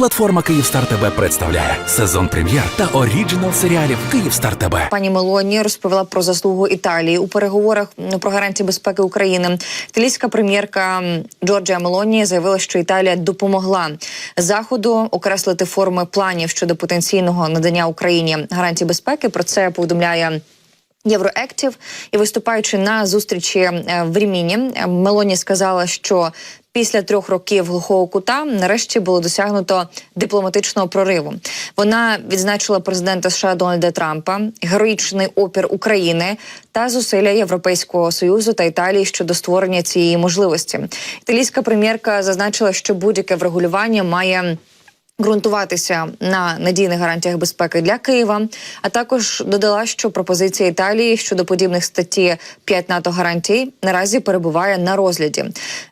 Платформа Київстар ТБ представляє сезон прем'єр та оріджинал серіалів Київстар ТБ. Пані Мелоні розповіла про заслугу Італії у переговорах про гарантії безпеки України. Італійська прем'єрка Джорджія Мелоні заявила, що Італія допомогла заходу окреслити форми планів щодо потенційного надання Україні гарантій безпеки. Про це повідомляє. Євроектів і виступаючи на зустрічі е, в Ріміні, е, Мелоні сказала, що після трьох років глухого кута нарешті було досягнуто дипломатичного прориву. Вона відзначила президента США Дональда Трампа, героїчний опір України та зусилля Європейського союзу та Італії щодо створення цієї можливості. Італійська прем'єрка зазначила, що будь-яке врегулювання має ґрунтуватися на надійних гарантіях безпеки для Києва. А також додала, що пропозиція Італії щодо подібних статті 5 НАТО гарантій наразі перебуває на розгляді.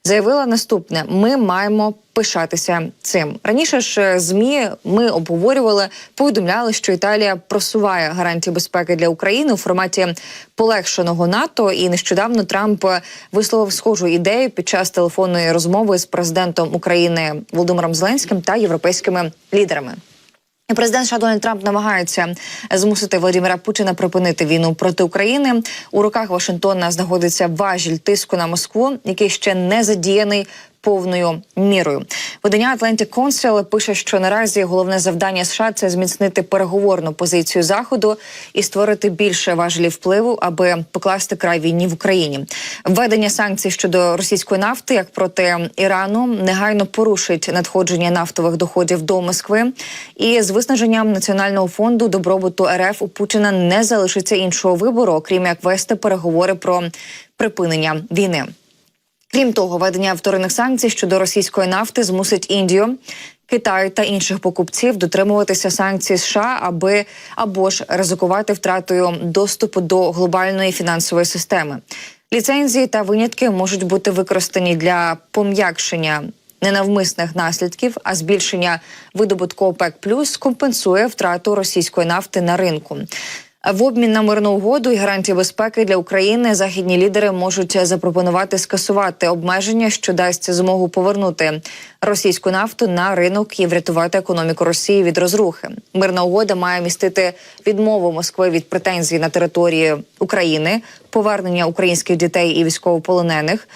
Заявила наступне: ми маємо. Пишатися цим раніше ж е, змі ми обговорювали, повідомляли, що Італія просуває гарантії безпеки для України у форматі полегшеного НАТО. І нещодавно Трамп висловив схожу ідею під час телефонної розмови з президентом України Володимиром Зеленським та європейськими лідерами. Президент США Трамп намагається змусити Володимира Путіна припинити війну проти України. У руках Вашингтона знаходиться важіль тиску на Москву, який ще не задіяний повною мірою. Видання Atlantic Council пише, що наразі головне завдання США це зміцнити переговорну позицію заходу і створити більше важелів впливу, аби покласти край війні в Україні. Введення санкцій щодо російської нафти, як проти Ірану, негайно порушить надходження нафтових доходів до Москви. І з виснаженням національного фонду добробуту РФ у Путіна не залишиться іншого вибору, окрім як вести переговори про припинення війни. Крім того, введення вторинних санкцій щодо російської нафти змусить Індію, Китай та інших покупців дотримуватися санкцій США, аби або ж ризикувати втратою доступу до глобальної фінансової системи. Ліцензії та винятки можуть бути використані для пом'якшення ненавмисних наслідків, а збільшення видобутку ОПЕК плюс компенсує втрату російської нафти на ринку. В обмін на мирну угоду і гарантії безпеки для України західні лідери можуть запропонувати скасувати обмеження, що дасть змогу повернути російську нафту на ринок і врятувати економіку Росії від розрухи. Мирна угода має містити відмову Москви від претензій на території України, повернення українських дітей і військовополонених.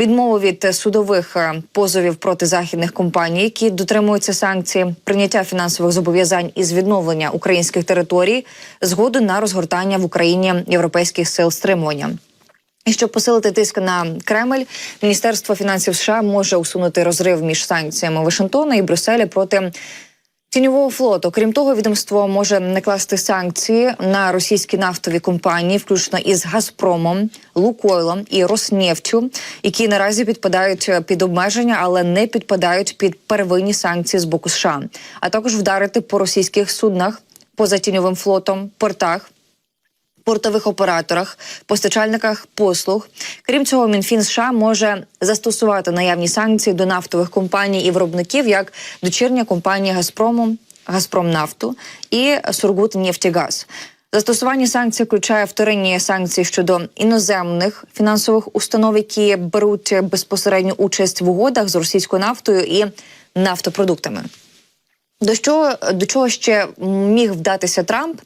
Відмову від судових е, позовів проти західних компаній, які дотримуються санкцій, прийняття фінансових зобов'язань із відновлення українських територій, згоду на розгортання в Україні європейських сил стримування. І щоб посилити тиск на Кремль, Міністерство фінансів США може усунути розрив між санкціями Вашингтона і Брюсселя проти Тіньового флоту, крім того, відомство може накласти санкції на російські нафтові компанії, включно із Газпромом, Лукойлом і Роснефтю, які наразі підпадають під обмеження, але не підпадають під первинні санкції з боку США, а також вдарити по російських суднах поза тіньовим флотом, портах. Портових операторах, постачальниках послуг. Крім цього, Мінфін США може застосувати наявні санкції до нафтових компаній і виробників, як дочірня компанія Газпрому, Газпромнафту і Сургутнефтегаз. Застосування санкцій включає вторинні санкції щодо іноземних фінансових установ, які беруть безпосередню участь в угодах з російською нафтою і нафтопродуктами. До що до чого ще міг вдатися Трамп?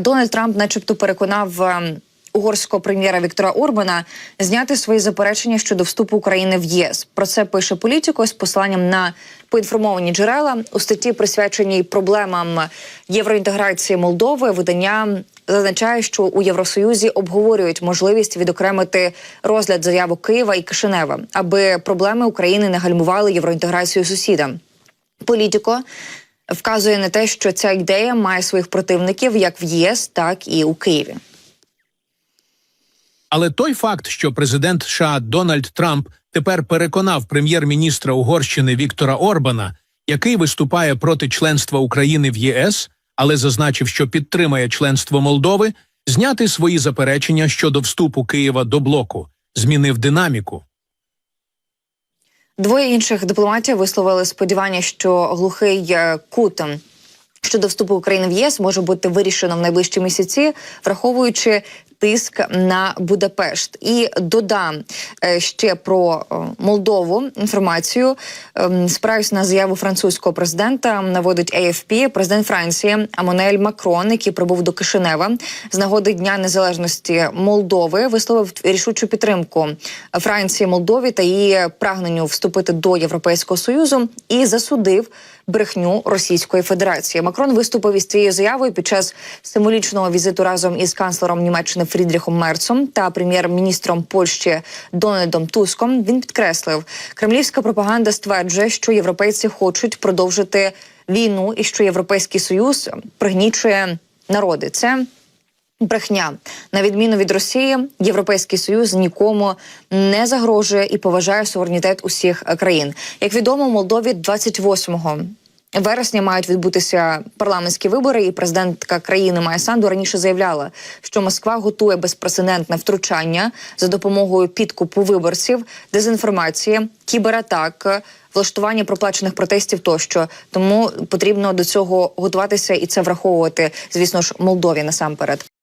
Дональд Трамп, начебто, переконав ем, угорського прем'єра Віктора Орбана зняти свої заперечення щодо вступу України в ЄС. Про це пише політико з посиланням на поінформовані джерела у статті, присвяченій проблемам євроінтеграції Молдови. Видання зазначає, що у Євросоюзі обговорюють можливість відокремити розгляд заявок Києва і Кишинева, аби проблеми України не гальмували євроінтеграцію сусіда. Політико вказує на те, що ця ідея має своїх противників як в ЄС, так і у Києві. Але той факт, що президент США Дональд Трамп тепер переконав прем'єр-міністра Угорщини Віктора Орбана, який виступає проти членства України в ЄС, але зазначив, що підтримає членство Молдови, зняти свої заперечення щодо вступу Києва до блоку, змінив динаміку. Двоє інших дипломатів висловили сподівання, що глухий е, кут щодо вступу України в ЄС може бути вирішено в найближчі місяці, враховуючи. Тиск на Будапешт і додам е, ще про е, Молдову інформацію. Ем, Спираюсь на заяву французького президента. Наводить AFP. Президент Франції Амонель Макрон, який прибув до Кишинева з нагоди Дня Незалежності Молдови, висловив рішучу підтримку Франції Молдові та її прагненню вступити до Європейського союзу і засудив брехню Російської Федерації. Макрон виступив із цією заявою під час символічного візиту разом із канцлером Німеччини Фрідріхом Мерцом та прем'єр-міністром Польщі Дональдом Туском. Він підкреслив, кремлівська пропаганда стверджує, що європейці хочуть продовжити війну і що європейський союз пригнічує народи. Це Брехня на відміну від Росії, Європейський Союз нікому не загрожує і поважає суверенітет усіх країн. Як відомо, Молдові 28 вересня мають відбутися парламентські вибори, і президентка країни Майя Санду раніше заявляла, що Москва готує безпрецедентне втручання за допомогою підкупу виборців, дезінформації, кібератак. Влаштування проплачених протестів тощо тому потрібно до цього готуватися і це враховувати, звісно ж, Молдові насамперед.